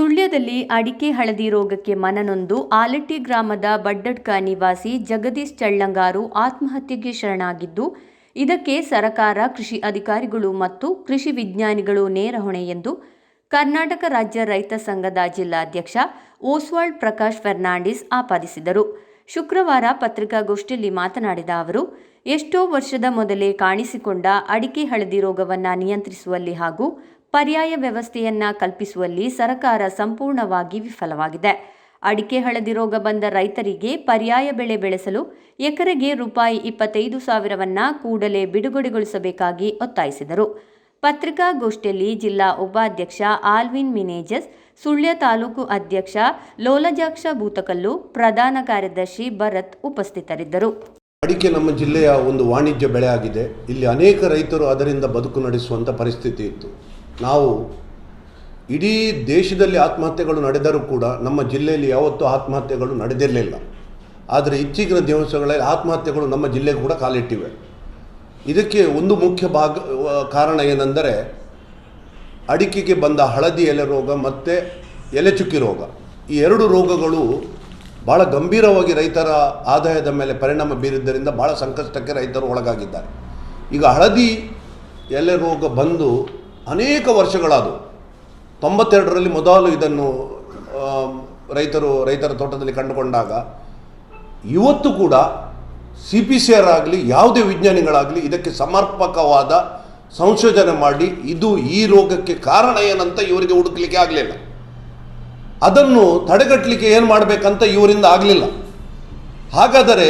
ಸುಳ್ಯದಲ್ಲಿ ಅಡಿಕೆ ಹಳದಿ ರೋಗಕ್ಕೆ ಮನನೊಂದು ಆಲಟ್ಟಿ ಗ್ರಾಮದ ಬಡ್ಡಡ್ಕ ನಿವಾಸಿ ಜಗದೀಶ್ ಚಳ್ಳಂಗಾರು ಆತ್ಮಹತ್ಯೆಗೆ ಶರಣಾಗಿದ್ದು, ಇದಕ್ಕೆ ಸರಕಾರ, ಕೃಷಿ ಅಧಿಕಾರಿಗಳು ಮತ್ತು ಕೃಷಿ ವಿಜ್ಞಾನಿಗಳು ನೇರ ಹೊಣೆ ಎಂದು ಕರ್ನಾಟಕ ರಾಜ್ಯ ರೈತ ಸಂಘದ ಜಿಲ್ಲಾಧ್ಯಕ್ಷ ಓಸ್ವಾಲ್ಡ್ ಪ್ರಕಾಶ್ ಫೆರ್ನಾಂಡಿಸ್ ಆಪಾದಿಸಿದರು. ಶುಕ್ರವಾರ ಪತ್ರಿಕಾಗೋಷ್ಠಿಯಲ್ಲಿ ಮಾತನಾಡಿದ ಅವರು, ಎಷ್ಟೋ ವರ್ಷದ ಮೊದಲೇ ಕಾಣಿಸಿಕೊಂಡ ಅಡಿಕೆ ಹಳದಿ ರೋಗವನ್ನು ನಿಯಂತ್ರಿಸುವಲ್ಲಿ ಹಾಗೂ ಪರ್ಯಾಯ ವ್ಯವಸ್ಥೆಯನ್ನ ಕಲ್ಪಿಸುವಲ್ಲಿ ಸರ್ಕಾರ ಸಂಪೂರ್ಣವಾಗಿ ವಿಫಲವಾಗಿದೆ. ಅಡಿಕೆ ಹಳದಿ ರೋಗ ಬಂದ ರೈತರಿಗೆ ಪರ್ಯಾಯ ಬೆಳೆ ಬೆಳೆಸಲು ಎಕರೆಗೆ ರೂಪಾಯಿ ಇಪ್ಪತ್ತೈದು ಸಾವಿರವನ್ನ ಕೂಡಲೇ ಬಿಡುಗಡೆಗೊಳಿಸಬೇಕಾಗಿ ಒತ್ತಾಯಿಸಿದರು. ಪತ್ರಿಕಾಗೋಷ್ಠಿಯಲ್ಲಿ ಜಿಲ್ಲಾ ಉಪಾಧ್ಯಕ್ಷ ಆಲ್ವಿನ್ ಮಿನೇಜಸ್, ಸುಳ್ಯ ತಾಲೂಕು ಅಧ್ಯಕ್ಷ ಲೋಲಜಾಕ್ಷ ಭೂತಕಲ್ಲು, ಪ್ರಧಾನ ಕಾರ್ಯದರ್ಶಿ ಭರತ್ ಉಪಸ್ಥಿತರಿದ್ದರು. ಅಡಿಕೆ ನಮ್ಮ ಜಿಲ್ಲೆಯ ಒಂದು ವಾಣಿಜ್ಯ ಬೆಳೆ ಇಲ್ಲಿ ಅನೇಕ ರೈತರು ಅದರಿಂದ ಬದುಕು ನಡೆಸುವಂಥ ಪರಿಸ್ಥಿತಿ ಇತ್ತು. ನಾವು ಇಡೀ ದೇಶದಲ್ಲಿ ಆತ್ಮಹತ್ಯೆಗಳು ನಡೆದರೂ ಕೂಡ ನಮ್ಮ ಜಿಲ್ಲೆಯಲ್ಲಿ ಯಾವತ್ತೂ ಆತ್ಮಹತ್ಯೆಗಳು ನಡೆದಿರಲಿಲ್ಲ. ಆದರೆ ಇತ್ತೀಚಿನ ದಿವಸಗಳಲ್ಲಿ ಆತ್ಮಹತ್ಯೆಗಳು ನಮ್ಮ ಜಿಲ್ಲೆಗೆ ಕೂಡ ಕಾಲಿಟ್ಟಿವೆ. ಇದಕ್ಕೆ ಒಂದು ಮುಖ್ಯ ಭಾಗ, ಕಾರಣ ಏನೆಂದರೆ ಅಡಿಕೆಗೆ ಬಂದ ಹಳದಿ ಎಲೆ ರೋಗ ಮತ್ತು ಎಲೆ ಚುಕ್ಕಿ ರೋಗ. ಈ ಎರಡು ರೋಗಗಳು ಭಾಳ ಗಂಭೀರವಾಗಿ ರೈತರ ಆದಾಯದ ಮೇಲೆ ಪರಿಣಾಮ ಬೀರಿದ್ದರಿಂದ ಭಾಳ ಸಂಕಷ್ಟಕ್ಕೆ ರೈತರು ಒಳಗಾಗಿದ್ದಾರೆ. ಈಗ ಹಳದಿ ಎಲೆ ರೋಗ ಬಂದು ಅನೇಕ ವರ್ಷಗಳಾದವು. ತೊಂಬತ್ತೆರಡರಲ್ಲಿ ಮೊದಲು ಇದನ್ನು ರೈತರು, ರೈತರ ತೋಟದಲ್ಲಿ ಕಂಡುಕೊಂಡಾಗ, ಇವತ್ತು ಕೂಡ ಸಿ ಪಿ ಸಿ ಆರ್ ಆಗಲಿ, ಯಾವುದೇ ವಿಜ್ಞಾನಿಗಳಾಗಲಿ ಇದಕ್ಕೆ ಸಮರ್ಪಕವಾದ ಸಂಶೋಧನೆ ಮಾಡಿ, ಇದು ಈ ರೋಗಕ್ಕೆ ಕಾರಣ ಏನಂತ ಇವರಿಗೆ ಹುಡುಕ್ಲಿಕ್ಕೆ ಆಗಲಿಲ್ಲ. ಅದನ್ನು ತಡೆಗಟ್ಟಲಿಕ್ಕೆ ಏನು ಮಾಡಬೇಕಂತ ಇವರಿಂದ ಆಗಲಿಲ್ಲ. ಹಾಗಾದರೆ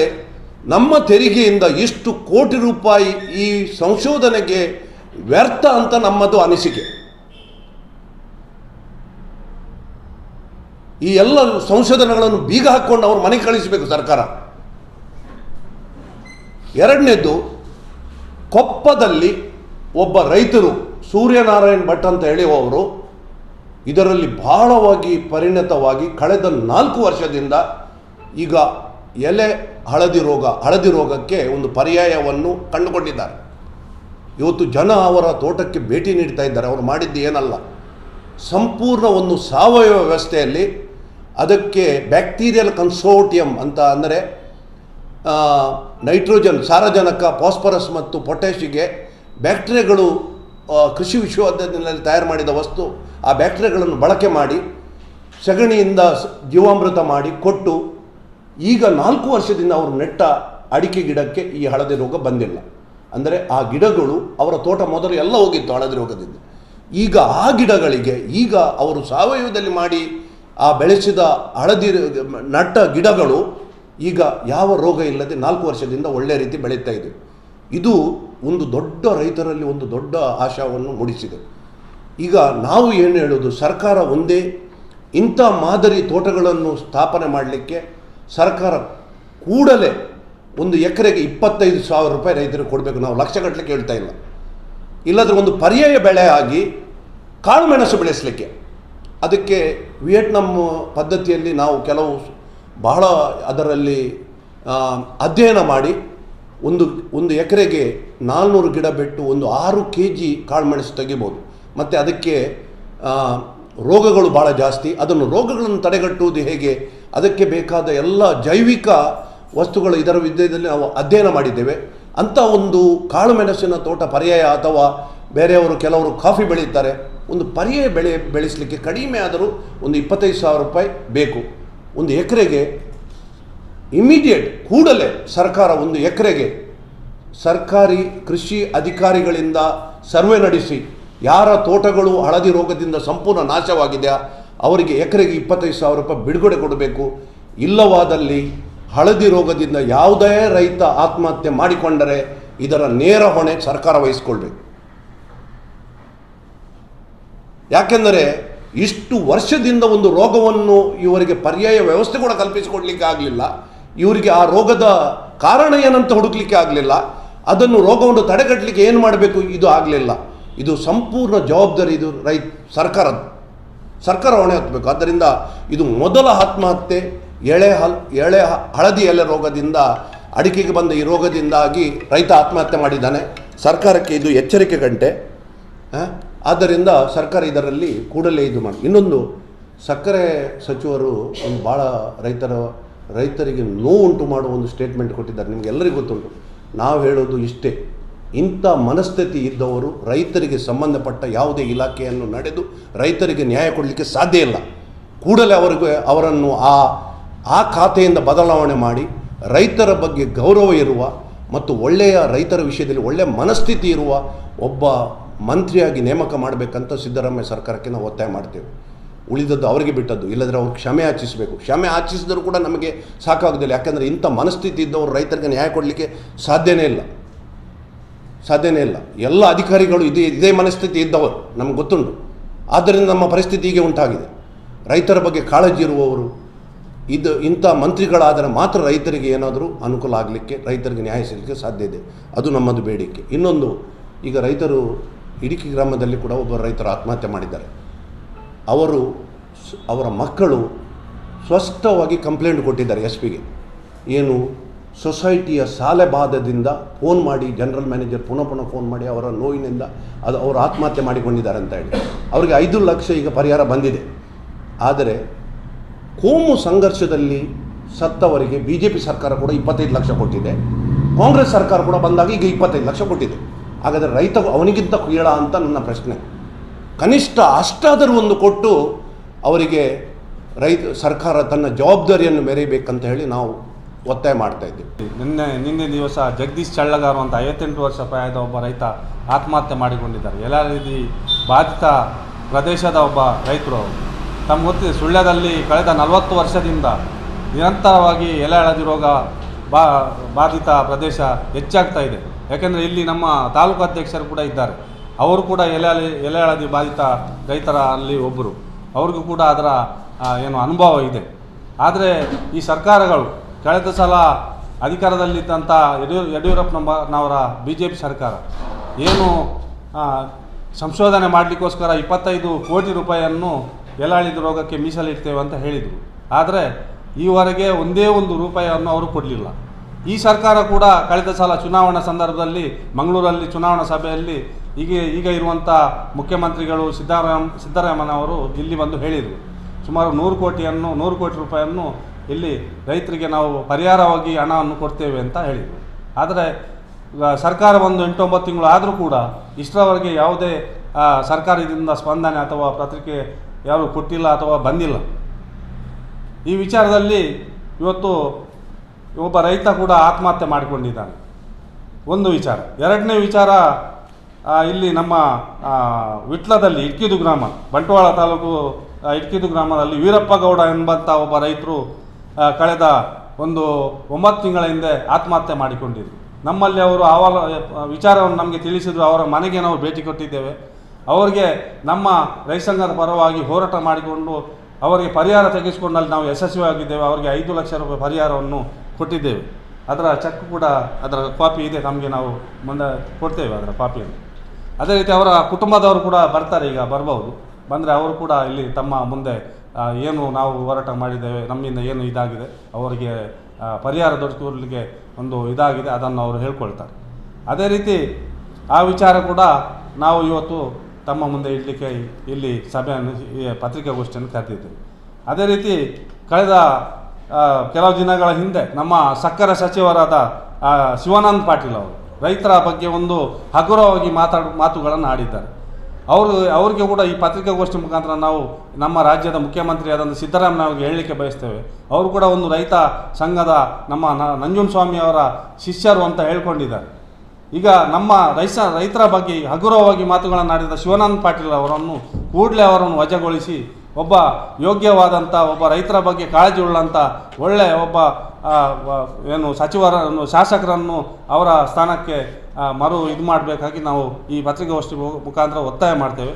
ನಮ್ಮ ತೆರಿಗೆಯಿಂದ ಎಷ್ಟು ಕೋಟಿ ರೂಪಾಯಿ ಈ ಸಂಶೋಧನೆಗೆ ವ್ಯರ್ಥ ಅಂತ ನಮ್ಮದು ಅನಿಸಿಕೆ. ಈ ಎಲ್ಲ ಸಂಶೋಧನೆಗಳನ್ನು ಬೀಗ ಹಾಕ್ಕೊಂಡು ಅವ್ರು ಮನೆಗೆ ಕಳಿಸಬೇಕು ಸರ್ಕಾರ. ಎರಡನೇದು ಕೊಪ್ಪದಲ್ಲಿ ಒಬ್ಬ ರೈತರು ಸೂರ್ಯನಾರಾಯಣ್ ಭಟ್ ಅಂತ ಹೇಳುವವರು ಇದರಲ್ಲಿ ಬಹಳವಾಗಿ ಪರಿಣತವಾಗಿ ಕಳೆದ ನಾಲ್ಕು ವರ್ಷದಿಂದ ಈಗ ಎಲೆ ಹಳದಿ ರೋಗ, ಹಳದಿ ರೋಗಕ್ಕೆ ಒಂದು ಪರ್ಯಾಯವನ್ನು ಕಂಡುಕೊಂಡಿದ್ದಾರೆ. ಇವತ್ತು ಜನ ಅವರ ತೋಟಕ್ಕೆ ಭೇಟಿ ನೀಡ್ತಾ ಇದ್ದಾರೆ. ಅವರು ಮಾಡಿದ್ದು ಏನಲ್ಲ. ಸಂಪೂರ್ಣ ಒಂದು ಸಾವಯವ ವ್ಯವಸ್ಥೆಯಲ್ಲಿ ಅದಕ್ಕೆ ಬ್ಯಾಕ್ಟೀರಿಯಲ್ ಕನ್ಸೋರ್ಟಿಯಂ ಅಂತ ಅಂದರೆ ನೈಟ್ರೋಜನ್, ಸಾರಜನಕ, ಫಾಸ್ಫರಸ್ ಮತ್ತು ಪೊಟ್ಯಾಷಿಗೆ ಬ್ಯಾಕ್ಟೀರಿಯಾಗಳು ಕೃಷಿ ವಿಶ್ವವಿದ್ಯಾಲಯದಲ್ಲಿ ತಯಾರು ಮಾಡಿದ ವಸ್ತು. ಆ ಬ್ಯಾಕ್ಟೀರಿಯಾಗಳನ್ನು ಬಳಕೆ ಮಾಡಿ, ಸಗಣಿಯಿಂದ ಜೀವಾಮೃತ ಮಾಡಿ, ಕೊಟ್ಟು, ಈಗ ನಾಲ್ಕು ವರ್ಷದಿಂದ ಅವರು ನೆಟ್ಟ ಅಡಿಕೆ ಗಿಡಕ್ಕೆ ಈ ಹಳದಿ ರೋಗ ಬಂದಿಲ್ಲ. ಅಂದರೆ ಆ ಗಿಡಗಳು ಅವರ ತೋಟ ಮೊದಲು ಎಲ್ಲ ಹೋಗಿತ್ತು ಹಳದಿ ರೋಗದಿಂದ. ಈಗ ಆ ಗಿಡಗಳಿಗೆ ಈಗ ಅವರು ಸಾವಯವದಲ್ಲಿ ಮಾಡಿ ಆ ಬೆಳೆಸಿದ ಹಳದಿ ನಟ್ಟ ಗಿಡಗಳು ಈಗ ಯಾವ ರೋಗ ಇಲ್ಲದೆ ನಾಲ್ಕು ವರ್ಷದಿಂದ ಒಳ್ಳೆಯ ರೀತಿ ಬೆಳೀತಾ ಇದೆ. ಇದು ಒಂದು ದೊಡ್ಡ ರೈತರಲ್ಲಿ ಒಂದು ದೊಡ್ಡ ಆಶಾವನ್ನು ಮೂಡಿಸಿದೆ. ಈಗ ನಾವು ಏನು ಹೇಳೋದು, ಸರ್ಕಾರ ಒಂದೇ ಇಂಥ ಮಾದರಿ ತೋಟಗಳನ್ನು ಸ್ಥಾಪನೆ ಮಾಡಲಿಕ್ಕೆ ಸರ್ಕಾರ ಕೂಡಲೇ ಒಂದು ಎಕರೆಗೆ ಇಪ್ಪತ್ತೈದು ಸಾವಿರ ರೂಪಾಯಿ ರೈತರಿಗೆ ಕೊಡಬೇಕು. ನಾವು ಲಕ್ಷಗಟ್ಟಲೆ ಕೇಳ್ತಾ ಇಲ್ಲ. ಇಲ್ಲದ್ರೆ ಒಂದು ಪರ್ಯಾಯ ಬೆಳೆ ಆಗಿ ಕಾಳುಮೆಣಸು ಬೆಳೆಸಲಿಕ್ಕೆ. ಅದಕ್ಕೆ ವಿಯೆಟ್ನಾಂ ಪದ್ಧತಿಯಲ್ಲಿ ನಾವು ಕೆಲವು ಬಹಳ ಅದರಲ್ಲಿ ಅಧ್ಯಯನ ಮಾಡಿ ಒಂದು ಒಂದು ಎಕರೆಗೆ ನಾಲ್ನೂರು ಗಿಡ ಬಿಟ್ಟು ಒಂದು ಆರು ಕೆ ಜಿ ಕಾಳುಮೆಣಸು ತೆಗಿಬೋದು. ಮತ್ತು ಅದಕ್ಕೆ ರೋಗಗಳು ಭಾಳ ಜಾಸ್ತಿ. ಅದನ್ನು ರೋಗಗಳನ್ನು ತಡೆಗಟ್ಟುವುದು ಹೇಗೆ? ಅದಕ್ಕೆ ಬೇಕಾದ ಎಲ್ಲ ಜೈವಿಕ ವಸ್ತುಗಳು ಇದರ ವಿದ್ಯೆಯಲ್ಲಿ ನಾವು ಅಧ್ಯಯನ ಮಾಡಿದ್ದೇವೆ. ಅಂಥ ಒಂದು ಕಾಳುಮೆಣಸಿನ ತೋಟ ಪರ್ಯಾಯ ಅಥವಾ ಬೇರೆಯವರು ಕೆಲವರು ಕಾಫಿ ಬೆಳೀತಾರೆ ಒಂದು ಪರ್ಯಾಯ ಬೆಳೆ ಬೆಳೆಸಲಿಕ್ಕೆ ಕಡಿಮೆ ಆದರೂ ಒಂದು ಇಪ್ಪತ್ತೈದು ಸಾವಿರ ರೂಪಾಯಿ ಬೇಕು. ಒಂದು ಎಕರೆಗೆ ಇಮಿಡಿಯೇಟ್ ಕೂಡಲೇ ಸರ್ಕಾರ ಒಂದು ಎಕರೆಗೆ ಸರ್ಕಾರಿ ಕೃಷಿ ಅಧಿಕಾರಿಗಳಿಂದ ಸರ್ವೆ ನಡೆಸಿ, ಯಾರ ತೋಟಗಳು ಹಳದಿ ರೋಗದಿಂದ ಸಂಪೂರ್ಣ ನಾಶವಾಗಿದೆಯಾ, ಅವರಿಗೆ ಎಕರೆಗೆ ಇಪ್ಪತ್ತೈದು ಸಾವಿರ ರೂಪಾಯಿ ಬಿಡುಗಡೆ ಕೊಡಬೇಕು. ಇಲ್ಲವಾದಲ್ಲಿ ಹಳದಿ ರೋಗದಿಂದ ಯಾವುದೇ ರೈತ ಆತ್ಮಹತ್ಯೆ ಮಾಡಿಕೊಂಡರೆ ಇದರ ನೇರ ಹೊಣೆ ಸರ್ಕಾರ ವಹಿಸ್ಕೊಳ್ಬೇಕು. ಯಾಕೆಂದರೆ ಇಷ್ಟು ವರ್ಷದಿಂದ ಒಂದು ರೋಗವನ್ನು ಇವರಿಗೆ ಪರ್ಯಾಯ ವ್ಯವಸ್ಥೆ ಕೂಡ ಕಲ್ಪಿಸಿಕೊಡ್ಲಿಕ್ಕೆ ಆಗಲಿಲ್ಲ. ಇವರಿಗೆ ಆ ರೋಗದ ಕಾರಣ ಏನಂತ ಹುಡುಕ್ಲಿಕ್ಕೆ ಆಗಲಿಲ್ಲ. ಅದನ್ನು ರೋಗವನ್ನು ತಡೆಗಟ್ಟಲಿಕ್ಕೆ ಏನು ಮಾಡಬೇಕು ಇದು ಆಗಲಿಲ್ಲ. ಇದು ಸಂಪೂರ್ಣ ಜವಾಬ್ದಾರಿ ಇದು ರೈತ ಸರ್ಕಾರದ್ದು. ಸರ್ಕಾರ ಹೊಣೆ ಹತ್ತಬೇಕು. ಆದ್ದರಿಂದ ಇದು ಮೊದಲ ಆತ್ಮಹತ್ಯೆ ಎಳೆ ಹಲ್, ಎಳೆ ಹಳದಿ ಎಲೆ ರೋಗದಿಂದ, ಅಡಿಕೆಗೆ ಬಂದ ಈ ರೋಗದಿಂದಾಗಿ ರೈತ ಆತ್ಮಹತ್ಯೆ ಮಾಡಿದ್ದಾನೆ. ಸರ್ಕಾರಕ್ಕೆ ಇದು ಎಚ್ಚರಿಕೆ ಗಂಟೆ? ಆದ್ದರಿಂದ ಸರ್ಕಾರ ಇದರಲ್ಲಿ ಕೂಡಲೇ ಇದು ಮಾಡಿ, ಇನ್ನೊಂದು ಸಕ್ಕರೆ ಸಚಿವರು ಒಂದು ಭಾಳ ರೈತರ, ರೈತರಿಗೆ ನೋವುಂಟು ಮಾಡುವ ಒಂದು ಸ್ಟೇಟ್ಮೆಂಟ್ ಕೊಟ್ಟಿದ್ದಾರೆ. ನಿಮಗೆಲ್ಲರಿಗೂ ಗೊತ್ತುಂಟು. ನಾವು ಹೇಳೋದು ಇಷ್ಟೇ. ಇಂಥ ಮನಸ್ಥಿತಿ ಇದ್ದವರು ರೈತರಿಗೆ ಸಂಬಂಧಪಟ್ಟ ಯಾವುದೇ ಇಲಾಖೆಯನ್ನು ನಡೆದು ರೈತರಿಗೆ ನ್ಯಾಯ ಕೊಡಲಿಕ್ಕೆ ಸಾಧ್ಯ ಇಲ್ಲ. ಕೂಡಲೇ ಅವರಿಗೆ ಅವರನ್ನು ಆ ಆ ಖಾತೆಯಿಂದ ಬದಲಾವಣೆ ಮಾಡಿ ರೈತರ ಬಗ್ಗೆ ಗೌರವ ಇರುವ ಮತ್ತು ಒಳ್ಳೆಯ ರೈತರ ವಿಷಯದಲ್ಲಿ ಒಳ್ಳೆಯ ಮನಸ್ಥಿತಿ ಇರುವ ಒಬ್ಬ ಮಂತ್ರಿಯಾಗಿ ನೇಮಕ ಮಾಡಬೇಕಂತ ಸಿದ್ದರಾಮಯ್ಯ ಸರ್ಕಾರಕ್ಕೆ ನಾವು ಒತ್ತಾಯ ಮಾಡ್ತೇವೆ. ಉಳಿದದ್ದು ಅವರಿಗೆ ಬಿಟ್ಟದ್ದು, ಇಲ್ಲದ್ರೆ ಅವ್ರು ಕ್ಷಮೆ ಆಚಿಸಬೇಕು. ಕ್ಷಮೆ ಆಚಿಸಿದರೂ ಕೂಡ ನಮಗೆ ಸಾಕಾಗೋದಿಲ್ಲ. ಯಾಕಂದರೆ ಇಂಥ ಮನಸ್ಥಿತಿ ಇದ್ದವರು ರೈತರಿಗೆ ನ್ಯಾಯ ಕೊಡಲಿಕ್ಕೆ ಸಾಧ್ಯನೇ ಇಲ್ಲ. ಸಾಧ್ಯನೇ ಇಲ್ಲ. ಎಲ್ಲ ಅಧಿಕಾರಿಗಳು ಇದೇ ಇದೇ ಮನಸ್ಥಿತಿ ಇದ್ದವರು, ನಮ್ಗೆ ಗೊತ್ತುಂಟು. ಆದ್ದರಿಂದ ನಮ್ಮ ಪರಿಸ್ಥಿತಿ ಹೀಗೆ ಉಂಟಾಗಿದೆ. ರೈತರ ಬಗ್ಗೆ ಕಾಳಜಿ ಇರುವವರು ಇದು ಇಂಥ ಮಂತ್ರಿಗಳಾದರೆ ಮಾತ್ರ ರೈತರಿಗೆ ಏನಾದರೂ ಅನುಕೂಲ ಆಗಲಿಕ್ಕೆ ರೈತರಿಗೆ ನ್ಯಾಯ ಸಿಗಲಿಕ್ಕೆ ಸಾಧ್ಯ ಇದೆ. ಅದು ನಮ್ಮದು ಬೇಡಿಕೆ. ಇನ್ನೊಂದು, ಈಗ ರೈತರು ಇಡುಕಿ ಗ್ರಾಮದಲ್ಲಿ ಕೂಡ ಒಬ್ಬ ರೈತರು ಆತ್ಮಹತ್ಯೆ ಮಾಡಿದ್ದಾರೆ. ಅವರು ಅವರ ಮಕ್ಕಳು ಸ್ಪಷ್ಟವಾಗಿ ಕಂಪ್ಲೇಂಟ್ ಕೊಟ್ಟಿದ್ದಾರೆ ಎಸ್ ಪಿಗೆ ಏನು, ಸೊಸೈಟಿಯ ಸಾಲೆ ಬಾಧದಿಂದ ಫೋನ್ ಮಾಡಿ, ಜನರಲ್ ಮ್ಯಾನೇಜರ್ ಪುನಃ ಪುನಃ ಫೋನ್ ಮಾಡಿ ಅವರ ನೋವಿನಿಂದ ಅದು, ಅವರು ಆತ್ಮಹತ್ಯೆ ಮಾಡಿಕೊಂಡಿದ್ದಾರೆ ಅಂತ ಹೇಳಿ. ಅವರಿಗೆ ಐದು ಲಕ್ಷ ಈಗ ಪರಿಹಾರ ಬಂದಿದೆ. ಆದರೆ ಕೋಮು ಸಂಘರ್ಷದಲ್ಲಿ ಸತ್ತವರಿಗೆ ಬಿ ಜೆ ಪಿ ಸರ್ಕಾರ ಕೂಡ ಇಪ್ಪತ್ತೈದು ಲಕ್ಷ ಕೊಟ್ಟಿದೆ. ಕಾಂಗ್ರೆಸ್ ಸರ್ಕಾರ ಕೂಡ ಬಂದಾಗ ಈಗ ಇಪ್ಪತ್ತೈದು ಲಕ್ಷ ಕೊಟ್ಟಿದೆ. ಹಾಗಾದರೆ ರೈತ ಅವನಿಗಿಂತ ಕೀಳ ಅಂತ ನನ್ನ ಪ್ರಶ್ನೆ. ಕನಿಷ್ಠ ಅಷ್ಟಾದರೂ ಒಂದು ಕೊಟ್ಟು ಅವರಿಗೆ ರೈತ ಸರ್ಕಾರ ತನ್ನ ಜವಾಬ್ದಾರಿಯನ್ನು ಮೆರೆಯಬೇಕಂತ ಹೇಳಿ ನಾವು ಒತ್ತಾಯ ಮಾಡ್ತಾ ಇದ್ದೀವಿ. ನಿನ್ನೆ ನಿನ್ನೆ ದಿವಸ ಜಗದೀಶ್ ಚಳ್ಳಗಾರು ಅಂತ ಐವತ್ತೆಂಟು ವರ್ಷ ಪ್ರಾಯದ ಒಬ್ಬ ರೈತ ಆತ್ಮಹತ್ಯೆ ಮಾಡಿಕೊಂಡಿದ್ದಾರೆ. ಎಲ್ಲ ರೀತಿ ಬಾಧಿತ ಪ್ರದೇಶದ ಒಬ್ಬ ರೈತರು ತಮ್ಮ ಗೊತ್ತಿದೆ ಸುಳ್ಯದಲ್ಲಿ ಕಳೆದ ನಲವತ್ತು ವರ್ಷದಿಂದ ನಿರಂತರವಾಗಿ ಎಲೆ ಹಳದಿ ರೋಗ ಬಾಧಿತ ಪ್ರದೇಶ ಹೆಚ್ಚಾಗ್ತಾ ಇದೆ. ಯಾಕೆಂದರೆ ಇಲ್ಲಿ ನಮ್ಮ ತಾಲೂಕು ಅಧ್ಯಕ್ಷರು ಕೂಡ ಇದ್ದಾರೆ. ಅವರು ಕೂಡ ಎಲೆ ಎಲೆ ಹಳದಿ ಬಾಧಿತ ರೈತರ ಅಲ್ಲಿ ಒಬ್ಬರು ಅವ್ರಿಗೂ ಕೂಡ ಅದರ ಏನು ಅನುಭವ ಇದೆ. ಆದರೆ ಈ ಸರ್ಕಾರಗಳು ಕಳೆದ ಸಲ ಅಧಿಕಾರದಲ್ಲಿದ್ದಂಥ ಯಡಿಯೂ ಯಡಿಯೂರಪ್ಪನವರ ಬಿ ಜೆ ಪಿ ಸರ್ಕಾರ ಏನು ಸಂಶೋಧನೆ ಮಾಡಲಿಕ್ಕೋಸ್ಕರ ಇಪ್ಪತ್ತೈದು ಕೋಟಿ ರೂಪಾಯಿಯನ್ನು ಎಲಾಳಿದ ರೋಗಕ್ಕೆ ಮೀಸಲಿಡ್ತೇವೆ ಅಂತ ಹೇಳಿದರು. ಆದರೆ ಈವರೆಗೆ ಒಂದೇ ಒಂದು ರೂಪಾಯಿಯನ್ನು ಅವರು ಕೊಡಲಿಲ್ಲ. ಈ ಸರ್ಕಾರ ಕೂಡ ಕಳೆದ ಸಲ ಚುನಾವಣಾ ಸಂದರ್ಭದಲ್ಲಿ, ಮಂಗಳೂರಲ್ಲಿ ಚುನಾವಣಾ ಸಭೆಯಲ್ಲಿ ಈಗ ಈಗ ಇರುವಂಥ ಮುಖ್ಯಮಂತ್ರಿಗಳು ಸಿದ್ದರಾಮ ಸಿದ್ದರಾಮಯ್ಯನವರು ಇಲ್ಲಿ ಬಂದು ಹೇಳಿದರು. ಸುಮಾರು ನೂರು ಕೋಟಿಯನ್ನು, ನೂರು ಕೋಟಿ ರೂಪಾಯಿಯನ್ನು ಇಲ್ಲಿ ರೈತರಿಗೆ ನಾವು ಪರಿಹಾರವಾಗಿ ಹಣವನ್ನು ಕೊಡ್ತೇವೆ ಅಂತ ಹೇಳಿದರು. ಆದರೆ ಸರ್ಕಾರ ಒಂದು ಎಂಟೊಂಬತ್ತು ತಿಂಗಳು ಆದರೂ ಕೂಡ ಇಷ್ಟರವರೆಗೆ ಯಾವುದೇ ಸರ್ಕಾರದಿಂದ ಸ್ಪಂದನೆ ಅಥವಾ ಪತ್ರಿಕೆ ಯಾರು ಕೊಟ್ಟಿಲ್ಲ ಅಥವಾ ಬಂದಿಲ್ಲ. ಈ ವಿಚಾರದಲ್ಲಿ ಇವತ್ತು ಒಬ್ಬ ರೈತ ಕೂಡ ಆತ್ಮಹತ್ಯೆ ಮಾಡಿಕೊಂಡಿದ್ದಾನೆ. ಒಂದು ವಿಚಾರ. ಎರಡನೇ ವಿಚಾರ ಇಲ್ಲಿ ನಮ್ಮ ವಿಟ್ಲದಲ್ಲಿ ಇಟ್ಕಿದು ಗ್ರಾಮ, ಬಂಟ್ವಾಳ ತಾಲೂಕು ಇಟ್ಕಿದು ಗ್ರಾಮದಲ್ಲಿ ವೀರಪ್ಪ ಗೌಡ ಎಂಬಂಥ ಒಬ್ಬ ರೈತರು ಕಳೆದ ಒಂದು ಒಂಬತ್ತು ತಿಂಗಳ ಹಿಂದೆ ಆತ್ಮಹತ್ಯೆ ಮಾಡಿಕೊಂಡಿದ್ರು. ನಮ್ಮಲ್ಲಿ ಅವರು ಅವರ ವಿಚಾರವನ್ನು ನಮಗೆ ತಿಳಿಸಿದ್ರು. ಅವರ ಮನೆಗೆ ನಾವು ಭೇಟಿ ಕೊಟ್ಟಿದ್ದೇವೆ. ಅವರಿಗೆ ನಮ್ಮ ರೈತ ಸಂಘದ ಪರವಾಗಿ ಹೋರಾಟ ಮಾಡಿಕೊಂಡು ಅವರಿಗೆ ಪರಿಹಾರ ತೆಗೆಸಿಕೊಂಡಲ್ಲಿ ನಾವು ಯಶಸ್ವಿಯಾಗಿದ್ದೇವೆ, ಅವರಿಗೆ ಐದು ಲಕ್ಷ ರೂಪಾಯಿ ಪರಿಹಾರವನ್ನು ಕೊಟ್ಟಿದ್ದೇವೆ. ಅದರ ಚೆಕ್ ಕೂಡ ಅದರ ಕಾಪಿ ಇದೆ ನಮಗೆ ನಾವು ಮುಂದೆ ಕೊಡ್ತೇವೆ ಅದರ ಕಾಪಿಯನ್ನು. ಅದೇ ರೀತಿ ಅವರ ಕುಟುಂಬದವರು ಕೂಡ ಬರ್ತಾರೆ, ಈಗ ಬರ್ಬೋದು. ಬಂದರೆ ಅವರು ಕೂಡ ಇಲ್ಲಿ ತಮ್ಮ ಮುಂದೆ ಏನು ನಾವು ಹೋರಾಟ ಮಾಡಿದ್ದೇವೆ, ನಮ್ಮಿಂದ ಏನು ಇದಾಗಿದೆ, ಅವರಿಗೆ ಪರಿಹಾರ ದೊರಕಲಿಕ್ಕೆ ಒಂದು ಇದಾಗಿದೆ, ಅದನ್ನು ಅವರು ಹೇಳ್ಕೊಳ್ತಾರೆ. ಅದೇ ರೀತಿ ಆ ವಿಚಾರ ಕೂಡ ನಾವು ಇವತ್ತು ತಮ್ಮ ಮುಂದೆ ಇಡಲಿಕ್ಕೆ ಇಲ್ಲಿ ಸಭೆಯನ್ನು ಪತ್ರಿಕಾಗೋಷ್ಠಿಯನ್ನು ಕರೆದಿದ್ದರು. ಅದೇ ರೀತಿ ಕಳೆದ ಕೆಲವು ದಿನಗಳ ಹಿಂದೆ ನಮ್ಮ ಸಕ್ಕರೆ ಸಚಿವರಾದ ಶಿವಾನಂದ ಶಿವಾನಂದ್ ಪಾಟೀಲ್ ಅವರು ರೈತರ ಬಗ್ಗೆ ಒಂದು ಹಗುರವಾಗಿ ಮಾತಾಡ, ಮಾತುಗಳನ್ನು ಆಡಿದ್ದಾರೆ. ಅವರು, ಅವರಿಗೆ ಕೂಡ ಈ ಪತ್ರಿಕಾಗೋಷ್ಠಿ ಮುಖಾಂತರ ನಾವು ನಮ್ಮ ರಾಜ್ಯದ ಮುಖ್ಯಮಂತ್ರಿಯಾದಂಥ ಸಿದ್ದರಾಮಯ್ಯ ಅವರಿಗೆ ಹೇಳಲಿಕ್ಕೆ ಬಯಸ್ತೇವೆ. ಅವರು ಕೂಡ ಒಂದು ರೈತ ಸಂಘದ ನಮ್ಮ ನಂಜುನ್ ಸ್ವಾಮಿ ಅವರ ಶಿಷ್ಯರು ಅಂತ ಹೇಳ್ಕೊಂಡಿದ್ದಾರೆ. ಈಗ ನಮ್ಮ ರೈತ ರೈತರ ಬಗ್ಗೆ ಹಗುರವಾಗಿ ಮಾತುಗಳನ್ನು ಆಡಿದ ಶಿವಾನಂದ ಪಾಟೀಲ್ ಅವರನ್ನು ಕೂಡಲೇ ಅವರನ್ನು ವಜಾಗೊಳಿಸಿ ಒಬ್ಬ ಯೋಗ್ಯವಾದಂಥ ಒಬ್ಬ ರೈತರ ಬಗ್ಗೆ ಕಾಳಜಿ ಉಳ್ಳಂಥ ಒಳ್ಳೆಯ ಒಬ್ಬ ಏನು ಸಚಿವರನ್ನು, ಶಾಸಕರನ್ನು ಅವರ ಸ್ಥಾನಕ್ಕೆ ಮರು ಇದು ಮಾಡಬೇಕಾಗಿ ನಾವು ಈ ಪತ್ರಿಕಾಗೋಷ್ಠಿ ಮುಖಾಂತರ ಒತ್ತಾಯ ಮಾಡ್ತೇವೆ.